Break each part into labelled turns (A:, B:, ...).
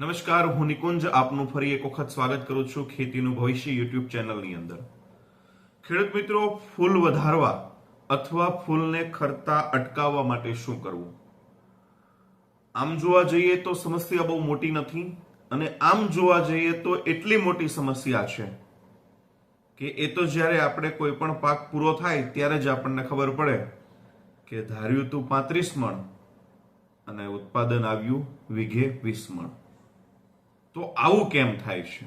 A: નમસ્કાર, હું નિકુંજ. આપનું ફરી એક વખત સ્વાગત કરું છું ખેતીનું ભવિષ્ય યુટ્યુબ ચેનલની અંદર. ખેડૂત મિત્રો, ફૂલ વધારવા અથવા ફૂલને ખરતા અટકાવવા માટે શું કરવું? આમ જોવા જઈએ તો સમસ્યા બહુ મોટી નથી અને આમ જોવા જઈએ તો એટલી મોટી સમસ્યા છે કે એ તો જ્યારે આપણે કોઈ પણ પાક પૂરો થાય ત્યારે જ આપણને ખબર પડે કે ધાર્યું તું પાંત્રીસ મણ અને ઉત્પાદન આવ્યું વીઘે વીસ મણ. તો આવું કેમ થાય છે?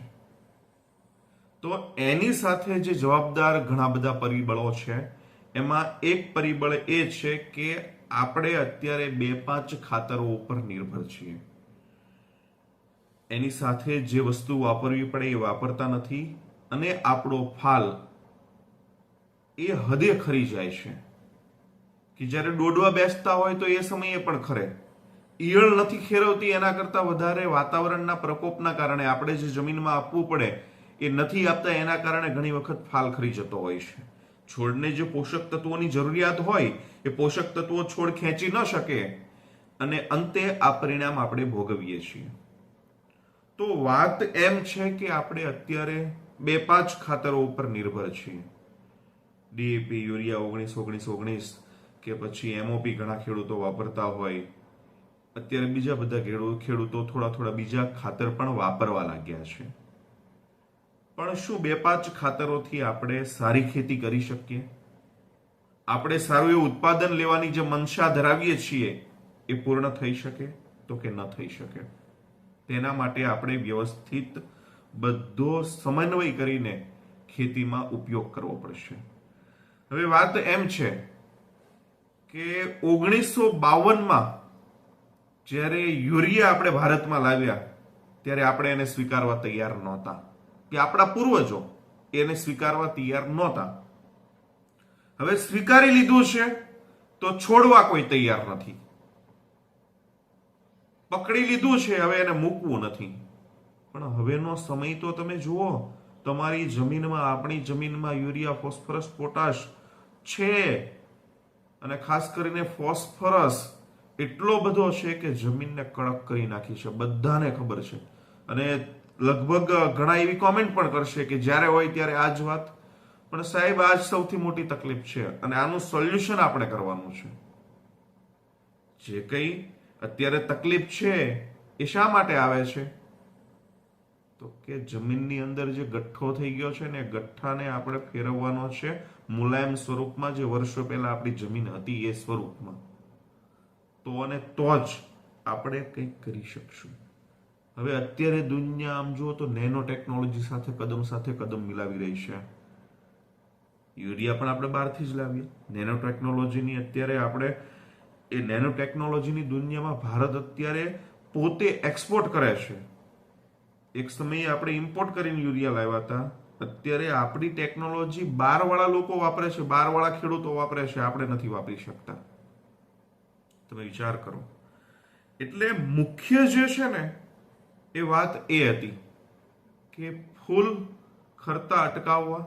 A: તો એની સાથે જે જવાબદાર ઘણા બધા પરિબળો છે, એમાં એક પરિબળ એ છે કે આપણે અત્યારે બે પાંચ ખાતરો ઉપર નિર્ભર છીએ. એની સાથે જે વસ્તુ વાપરવી પડે એ વાપરતા નથી અને આપણો ફાલ એ હદે ખરી જાય છે. કે જ્યારે દોડવા બેસતા હોય તો એ સમયે પણ ખરે. ઈયળ નથી ખેરવતી, એના કરતા વધારે વાતાવરણના પ્રકોપના કારણે આપણે જે જમીનમાં આપવું પડે, એ નથી આપતા, એના કારણે ઘણી વખત ફાલ ખરી જતો હોય છે. છોડને જે પોષક તત્વોની જરૂરિયાત હોય, એ પોષક તત્વો છોડ ખેંચી ન શકે, અને અંતે આ પરિણામ આપણે ભોગવીએ છીએ. તો વાત એમ છે કે આપણે અત્યારે બે પાંચ ખાતરો ઉપર નિર્ભર છીએ. ડીએપી, યુરિયા ઓગણીસ ઓગણીસ ઓગણીસ, કે પછી એમઓપી ઘણા ખેડૂતો વાપરતા હોય અત્યારે બીજા બધા ખેડૂ- ખેડૂતો થોડા થોડા બીજા ખાતર પણ વાપરવા લાગ્યા છે. પણ શું બે પાંચ ખાતરોથી આપણે સારી ખેતી કરી શકીએ? આપણે સારું એવું ઉત્પાદન લેવાની જે મનસા ધરાવીએ છીએ, એ પૂર્ણ થઈ શકે તો કે ન થઈ શકે? તેના માટે આપણે વ્યવસ્થિત બધો સમન્વય કરીને ખેતીમાં ઉપયોગ કરવો પડશે. હવે વાત એમ છે કે ઓગણીસો બાવનમાં જ્યારે યુરિયા આપણે ભારતમાં લાવ્યા, ત્યારે આપણે એને સ્વીકારવા તૈયાર નહોતા. કે આપણા પૂર્વજો એને સ્વીકારવા તૈયાર નહોતા. હવે સ્વીકારી લીધું છે, તો છોડવા કોઈ તૈયાર નથી. પકડી લીધું છે, હવે એને મૂકવું નથી. પણ હવેનો સમય તો તમે જુઓ, તમારી જમીનમાં, આપણી જમીનમાં યુરિયા, ફોસ્ફરસ, પોટાશ છે. અને ખાસ કરીને ફોસ્ફરસ એટલો બધો છે કે જમીનને કડક કરી નાખી છે, બધાને ખબર છે. અને લગભગ ઘણા એવી કોમેન્ટ પણ કરશે કે જ્યારે હોય ત્યારે આ જ વાત. પણ સાહેબ, આ જ સૌથી મોટી તકલીફ છે અને આનું સોલ્યુશન આપણે કરવાનું છે. જે કંઈ અત્યારે તકલીફ છે એ શા માટે આવે છે? તો કે જમીનની અંદર જે ગઠ્ઠો થઈ ગયો છે ને ગઠ્ઠાને આપણે ફેરવવાનો છે. મુલાયમ સ્વરૂપમાં જે વર્ષો પહેલા આપણી જમીન હતી એ સ્વરૂપમાં. તો અને તો જ આપણે કંઈક કરી શકશું. હવે અત્યારે દુનિયા આમ જુઓ તો નેનો ટેકનોલોજી સાથે, કદમ સાથે કદમ મિલાવી રહી છે. યુરિયા પણ આપણે બહારથી જ લાવીએ. નેનો ટેકનોલોજીની અત્યારે આપણે, એ નેનો ટેકનોલોજીની દુનિયામાં ભારત અત્યારે પોતે એક્સપોર્ટ કરે છે. એક સમયે આપણે ઇમ્પોર્ટ કરીને યુરિયા લાવ્યા હતા. અત્યારે આપણી ટેકનોલોજી બાર વાળા લોકો વાપરે છે. બાર વાળા ખેડૂતો વાપરે છે. આપણે નથી વાપરી શકતા. તમે વિચાર કરો. એટલે મુખ્ય જે છે ને, એ વાત એ હતી કે ફૂલ ખરતા અટકાવવા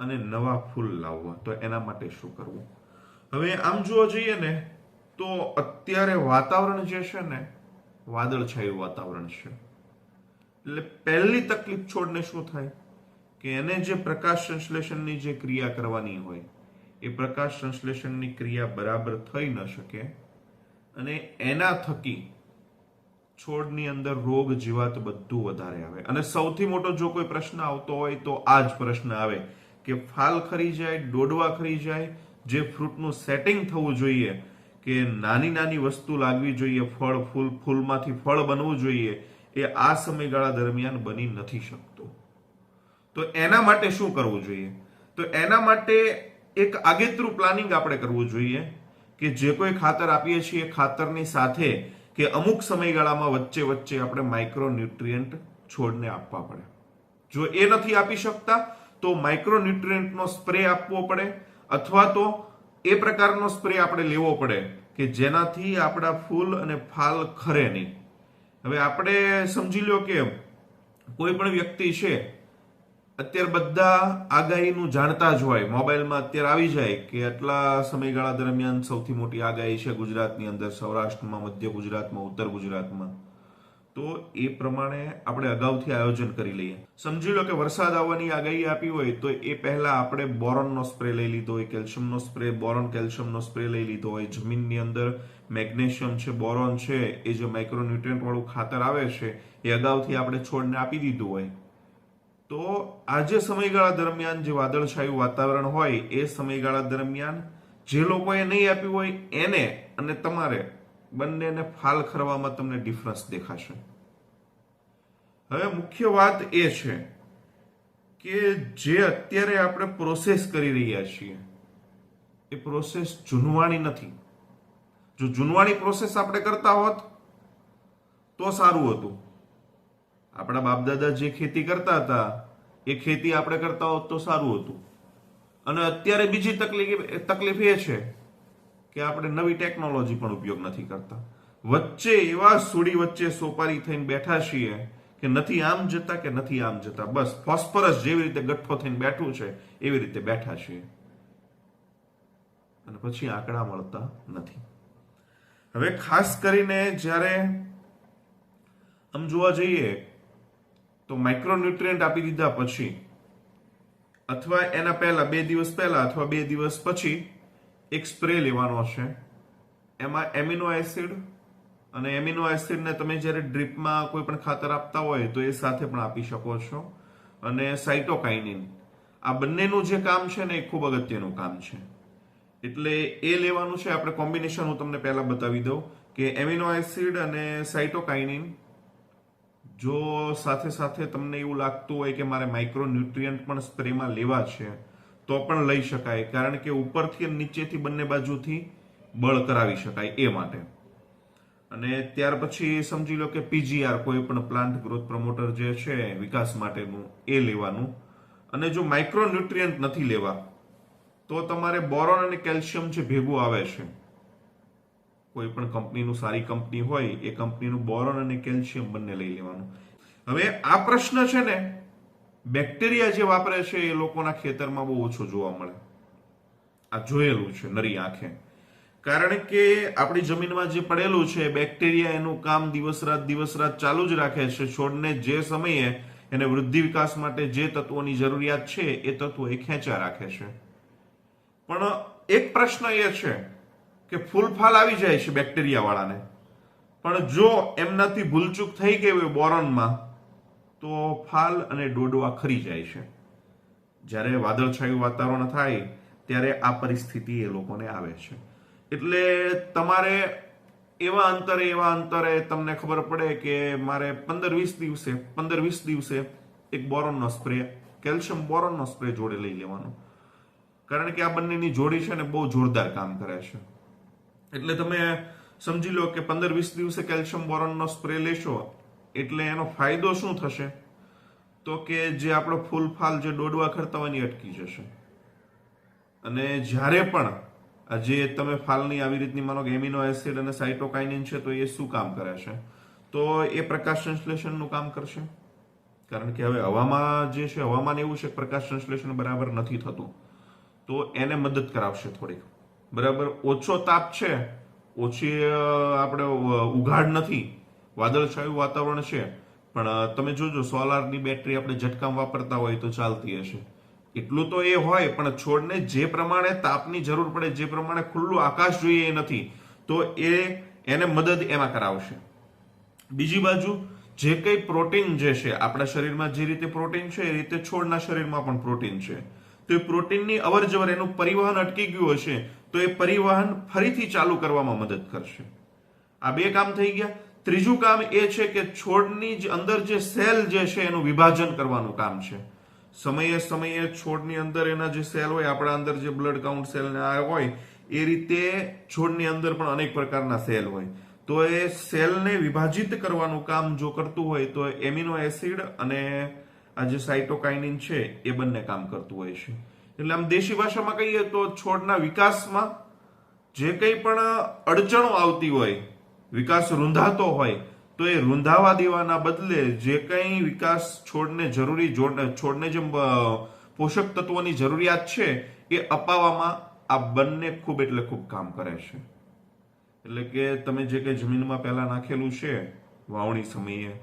A: અને નવા ફૂલ લાવવા. તો એના માટે શું કરવું? હવે આમ જોવા જઈએ ને, તો અત્યારે વાતાવરણ જે છે ને, વાદળછાયું વાતાવરણ છે. એટલે પહેલી તકલીફ છોડને શું થાય? કે એને જે પ્રકાશ સંશ્લેષણની જે ક્રિયા કરવાની હોય, એ પ્રકાશ સંશ્લેષણની ક્રિયા બરાબર થઈ ન શકે. અને એના થકી છોડની અંદર રોગ જીવાત બધું વધારે આવે. અને સૌથી મોટો જો કોઈ પ્રશ્ન આવતો હોય તો આ જ પ્રશ્ન આવે કે ફાલ ખરી જાય ડોડવા ખરી જાય, જે ફ્રૂટનું સેટિંગ થવું જોઈએ, કે નાની નાની વસ્તુ લાગવી જોઈએ, ફળ, ફૂલ, ફૂલમાંથી ફળ બનવું જોઈએ, એ આ સમયગાળા દરમિયાન બની નથી શકતું. તો એના માટે શું કરવું જોઈએ? તો એના માટે એક આગેતરું પ્લાનિંગ આપણે કરવું જોઈએ. કે જે કોઈ ખાતર આપીએ છીએ ખાતરની સાથે કે અમુક સમયગાળામાં વચ્ચે વચ્ચે આપણે માઇક્રો ન્યુટ્રિયન્ટ છોડને આપવા પડે. જો એ નથી આપી શકતા, તો માઇક્રો ન્યુટ્રિયન્ટનો સ્પ્રે આપવો પડે અથવા તો એ પ્રકારનો સ્પ્રે આપણે લેવો પડે કે જેનાથી આપણા ફૂલ અને ફાલ ખરે નહીં. હવે આપણે સમજી લો કે કોઈ પણ વ્યક્તિ છે અત્યારે બધા આગાહીનું જાણતા જ હોય. મોબાઈલમાં અત્યારે આવી જાય કે આટલા સમયગાળા દરમિયાન સૌથી મોટી આગાહી છે ગુજરાતની અંદર સૌરાષ્ટ્રમાં, મધ્ય ગુજરાતમાં, ઉત્તર ગુજરાતમાં. તો એ પ્રમાણે આપણે અગાઉથી આયોજન કરી લઈએ. સમજી લો કે વરસાદ આવવાની આગાહી આપી હોય તો એ પહેલા આપણે બોરોનનો સ્પ્રે લઈ લીધો હોય, કેલ્શિયમનો સ્પ્રે, બોરોન કેલ્શિયમનો સ્પ્રે લઈ લીધો હોય. જમીનની અંદર મેગ્નેશિયમ છે, બોરોન છે, એ જે માઇક્રોન્યુટ્રિયન્ટ વાળું ખાતર આવે છે, એ અગાઉથી આપણે છોડને આપી દીધું હોય. તો આજે સમયગાળા દરમિયાન જે વાદળછાયું વાતાવરણ હોય એ સમયગાળા દરમિયાન જે લોકોએ નહીં આપ્યું હોય એને અને તમારે બંનેને ફાલ ખરવામાં તમને ડિફરન્સ દેખાશે. હવે મુખ્ય વાત એ છે કે જે અત્યારે આપણે પ્રોસેસ કરી રહ્યા છીએ, એ પ્રોસેસ જૂનવાણી નથી. જો જૂનવાણી પ્રોસેસ આપણે કરતા હોત તો સારું હતું. આપણા બાપદાદા જે ખેતી કરતા હતા, એ ખેતી આપણે કરતા હોત તો સારું હતું. અને અત્યારે બીજી તકલીફ તકલીફ એ છે કે આપણે નવી ટેકનોલોજી પણ ઉપયોગ નથી કરતા. વચ્ચે એવા સુડી વચ્ચે સોપારી થઈને બેઠા છીએ કે નથી આમ જતા કે નથી આમ જતા. બસ ફોસ્ફરસ જેવી રીતે ગઠ્ઠો થઈને બેઠું છે, એવી રીતે બેઠા છીએ. અને પછી આંકડા મળતા નથી. હવે ખાસ કરીને જ્યારે આમ જોવા જઈએ તો માઇક્રોન્યુટ્રિયન્ટ આપી દીધા પછી, અથવા એના પહેલા, બે દિવસ પહેલા અથવા બે દિવસ પછી એક સ્પ્રે લેવાનો છે એમાં એમિનો એસિડ અને એમિનો એસિડને તમે જ્યારે ડ્રીપમાં કોઈ પણ ખાતર આપતા હોય તો એ સાથે પણ આપી શકો છો. અને સાઇટોકાઇનિન આ બંનેનું જે કામ છે ને, એ ખૂબ અગત્યનું કામ છે. એટલે એ લેવાનું છે. આપણે કોમ્બિનેશન હું તમને પહેલા બતાવી દઉં કે એમિનો એસિડ અને સાઇટોકાઇનિન જો સાથે સાથે તમને એવું લાગતું હોય કે મારે માઇક્રોન્યુટ્રિયન્ટ પણ સ્પ્રેમાં લેવા છે, તો પણ લઈ શકાય. કારણ કે ઉપરથી અને નીચેથી બંને બાજુથી બળ કરાવી શકાય એ માટે. અને ત્યાર પછી સમજી લો કે પીજીઆર, કોઈ પણ પ્લાન્ટ ગ્રોથ પ્રમોટર જે છે, વિકાસ માટેનું, એ લેવાનું. અને જો માઇક્રોન્યુટ્રિયન્ટ નથી લેવા, તો તમારે બોરોન અને કેલ્શિયમ જે ભેગું આવે છે કોઈ પણ કંપનીનું સારી કંપની હોય, એ કંપનીનું બોરોન અને કેલ્શિયમ બંને લઈ લેવાનું. હવે આ પ્રશ્ન છે ને, બેક્ટેરિયા જે વાપરે છે, એ લોકોના ખેતરમાં બહુ ઓછો જોવા મળે. આ જોયેલું છે, નરી આંખે. કારણ કે આપણી જમીનમાં જે પડેલું છે, બેક્ટેરિયા એનું કામ દિવસ રાત દિવસ રાત ચાલુ જ રાખે છે. છોડને જે સમયે એને વૃદ્ધિ વિકાસ માટે જે તત્વોની જરૂરિયાત છે, એ તત્વો એ ખેંચા રાખે છે. પણ એક પ્રશ્ન એ છે કે ફૂલ ફાલ આવી જાય છે બેક્ટેરિયા વાળાને પણ જો એમનાથી ભૂલચૂક થઈ ગઈ હોય બોરોનમાં, તો ફાલ અને ડોડવા ખરી જાય છે. જ્યારે વાદળછાયું વાતાવરણ થાય, ત્યારે આ પરિસ્થિતિ એ લોકોને આવે છે. એટલે તમારે એવા અંતરે એવા અંતરે તમને ખબર પડે કે મારે પંદર વીસ દિવસે, પંદર વીસ દિવસે એક બોરોનનો સ્પ્રે, કેલ્શિયમ બોરોનનો સ્પ્રે જોડે લઈ લેવાનો. કારણ કે આ બંનેની જોડી છે ને બહુ જોરદાર કામ કરે છે. એટલે તમે સમજી લો કે પંદર વીસ દિવસે કેલ્શિયમ બોરોનનો સ્પ્રે લેશો, એટલે એનો ફાયદો શું થશે? તો કે જે આપણો ફૂલ ફાલ જે દોડવા ખરતા હોય એ અટકી જશે. અને જ્યારે પણ જે તમે ફાલની આવી રીતની માનો કે એમિનો એસિડ અને સાઇટોકાઇનિન છે, તો એ શું કામ કરે છે? તો એ પ્રકાશ સંશ્લેષણનું કામ કરશે. કારણ કે હવે હવામાં જે છે હવામાન એવું છે પ્રકાશ સંશ્લેષણ બરાબર નથી થતું. તો એને મદદ કરાવશે થોડીક. બરાબર? ઓછો તાપ છે, ઓછી આપણે ઉઘાડ નથી, વાદળછાયું વાતાવરણ છે. પણ તમે જોજો, સોલારની બેટરી આપણે ઝટકામ વાપરતા હોય તો ચાલતી હશે. એટલું તો એ હોય, પણ છોડને જે પ્રમાણે તાપની જરૂર પડે, જે પ્રમાણે ખુલ્લું આકાશ જોઈએ એ નથી, તો એ એને મદદ એમાં કરાવશે. બીજી બાજુ, જે કંઈ પ્રોટીન જે છે, આપણા શરીરમાં જે રીતે પ્રોટીન છે, એ રીતે છોડના શરીરમાં પણ પ્રોટીન છે. તો એ પ્રોટીનની અવર જવર એનું પરિવહન અટકી ગયું હશે, તો એ પરિવહન ફરીથી ચાલુ કરવામાં મદદ કરશે. આ બે કામ થઈ ગયા. ત્રીજું કામ એ છે કે છોડની જે અંદર જે સેલ જે છે એનું વિભાજન કરવાનું કામ છે. સમયે સમયે છોડની અંદર એના જે સેલ હોય, આપણા અંદર જે બ્લડ કાઉન્ટ સેલ હોય, એ રીતે છોડની અંદર પણ અનેક પ્રકારના સેલ હોય. તો એ સેલને વિભાજિત કરવાનું કામ જો કરતું હોય, તો એમિનો એસિડ અને આ જે સાઇટોકાઇનિન છે, એ બંને કામ કરતું હોય છે. એટલે આમ દેશી ભાષામાં કહીએ તો છોડના વિકાસમાં જે કંઈ પણ અડચણો આવતી હોય, વિકાસ રૂંધાતો હોય, તો એ રૂંધાવા દેવાના બદલે જે કંઈ વિકાસ છોડને જરૂરી છોડને જે પોષક તત્વોની જરૂરિયાત છે, એ અપાવવામાં આ બંને ખૂબ એટલે ખૂબ કામ કરે છે. એટલે કે તમે જે કંઈ જમીનમાં પહેલાં નાખેલું છે, વાવણી સમયે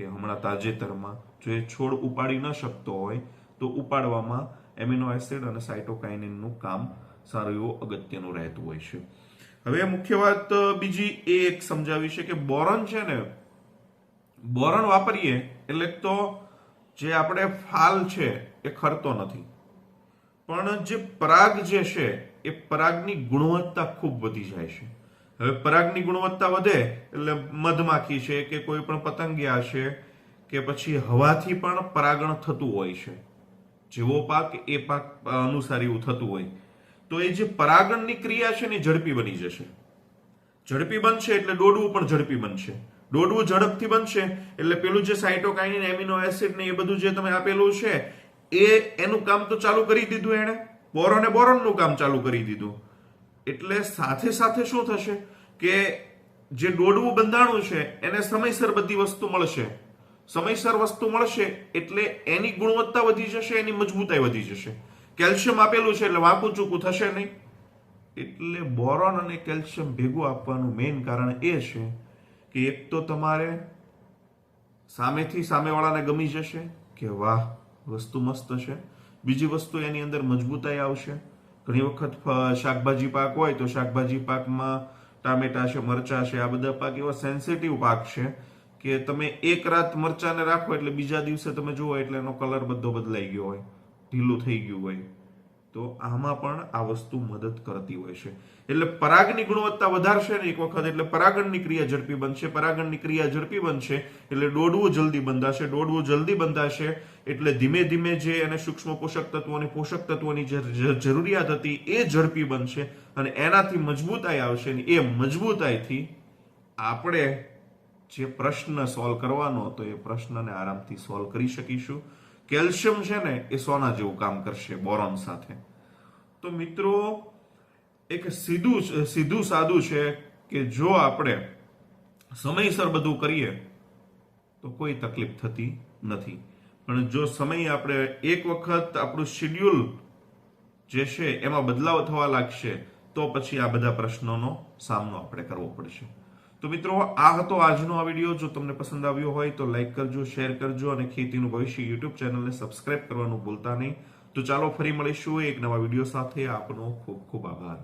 A: કે હમણાં તાજેતરમાં જો એ છોડ ઉપાડી ન શકતો હોય, તો ઉપાડવામાં એમિનો એસિડ અને સાઇટોકાઇનિનનું કામ સારું એવું અગત્યનું રહેતું હોય છે. હવે મુખ્ય વાત બીજી એ એક સમજાવી છે કે બોરોન છે ને, બોરોન વાપરીએ એટલે તો જે આપણે ફાલ છે એ ખરતો નથી. પણ જે પરાગ જે છે, એ પરાગની ગુણવત્તા ખૂબ વધી જાય છે. હવે પરાગની ગુણવત્તા વધે એટલે મધમાખી છે કે કોઈ પણ પતંગિયા છે કે પછી હવાથી પણ પરાગણ થતું હોય છે. જેવો પાક, એ પાક અનુસાર એવું થતું હોય. તો એ જે પરાગણની ક્રિયા છે ને ઝડપી બની જશે. ઝડપી બનશે એટલે દોડવું પણ ઝડપી બનશે. દોડવું ઝડપથી બનશે એટલે પેલું જે સાઇટોકાઇનિન એમિનો એસિડ ને એ બધું જે તમે આપેલું છે, એ એનું કામ તો ચાલુ કરી દીધું એણે. બોરોને બોરોનનું કામ ચાલુ કરી દીધું. એટલે સાથે સાથે શું થશે કે જે દોડવું બંધાણું છે, એને સમયસર બધી વસ્તુ મળશે. સમયસર વસ્તુ મળશે એટલે એની ગુણવત્તા વધી જશે, એની મજબૂતાઈ વધી જશે. કેલ્શિયમ આપેલું છે એટલે વાંકું ચૂકું થશે નહીં. એટલે બોરોન અને કેલ્શિયમ ભેગું આપવાનું મેઇન કારણ એ છે કે એક તો તમારે સામેથી સામેવાળાને ગમી જશે કે વાહ, વસ્તુ મસ્ત છે. બીજી વસ્તુ એની અંદર મજબૂતાઈ આવશે. ઘણી વખત શાકભાજી પાક હોય તો શાકભાજી પાકમાં ટામેટા છે, મરચા છે, આ બધા પાક એવા સેન્સિટિવ પાક છે કે તમે એક રાત મરચાને રાખો એટલે બીજા દિવસે તમે જુઓ એટલે એનો કલર બધો બદલાઈ ગયો હોય. ઢીલું થઈ ગયું હોય. તો આમાં પણ આ વસ્તુ મદદ કરતી હોય છે. એટલે પરાગની ગુણવત્તા વધારશે ને એક વખત, એટલે પરાગણની ક્રિયા ઝડપી બનશે. પરાગણની ક્રિયા ઝડપી બનશે, એટલે દોડવું જલ્દી બંધાશે. દોડવું જલ્દી બંધાશે, એટલે ધીમે ધીમે જે એને સૂક્ષ્મ પોષક તત્વોની પોષક તત્વોની જે, જરૂરિયાત હતી, એ ઝડપી બનશે અને એનાથી મજબૂતાઈ આવશે ને એ મજબૂતાઈથી આપણે જે પ્રશ્ન સોલ્વ કરવાનો હતો, એ પ્રશ્નને આરામથી સોલ્વ કરી શકીશું. કેલ્શિયમ છે ને, એ સોના જેવું કામ કરશે બોરોન સાથે. તો મિત્રો, એક સીધું સીધું સાદું છે કે જો આપણે સમયસર બધું કરીએ, તો કોઈ તકલીફ થતી નથી. પણ જો સમય આપણે એક વખત આપણું શિડ્યુલ જે છે એમાં બદલાવ થવા લાગશે, તો પછી આ બધા પ્રશ્નોનો સામનો આપણે કરવો પડશે. તો મિત્રો, આ હતો આજનો આ વીડિયો. જો તમને પસંદ આવ્યો હોય તો લાઈક કરજો, શેર કરજો અને ખેતીનું ભવિષ્ય યુટ્યુબ ચેનલને સબસ્ક્રાઇબ કરવાનું ભૂલતા નહીં. તો ચાલો ફરી મળીશું એક નવા વીડિયો સાથે. આપનો ખૂબ ખૂબ આભાર.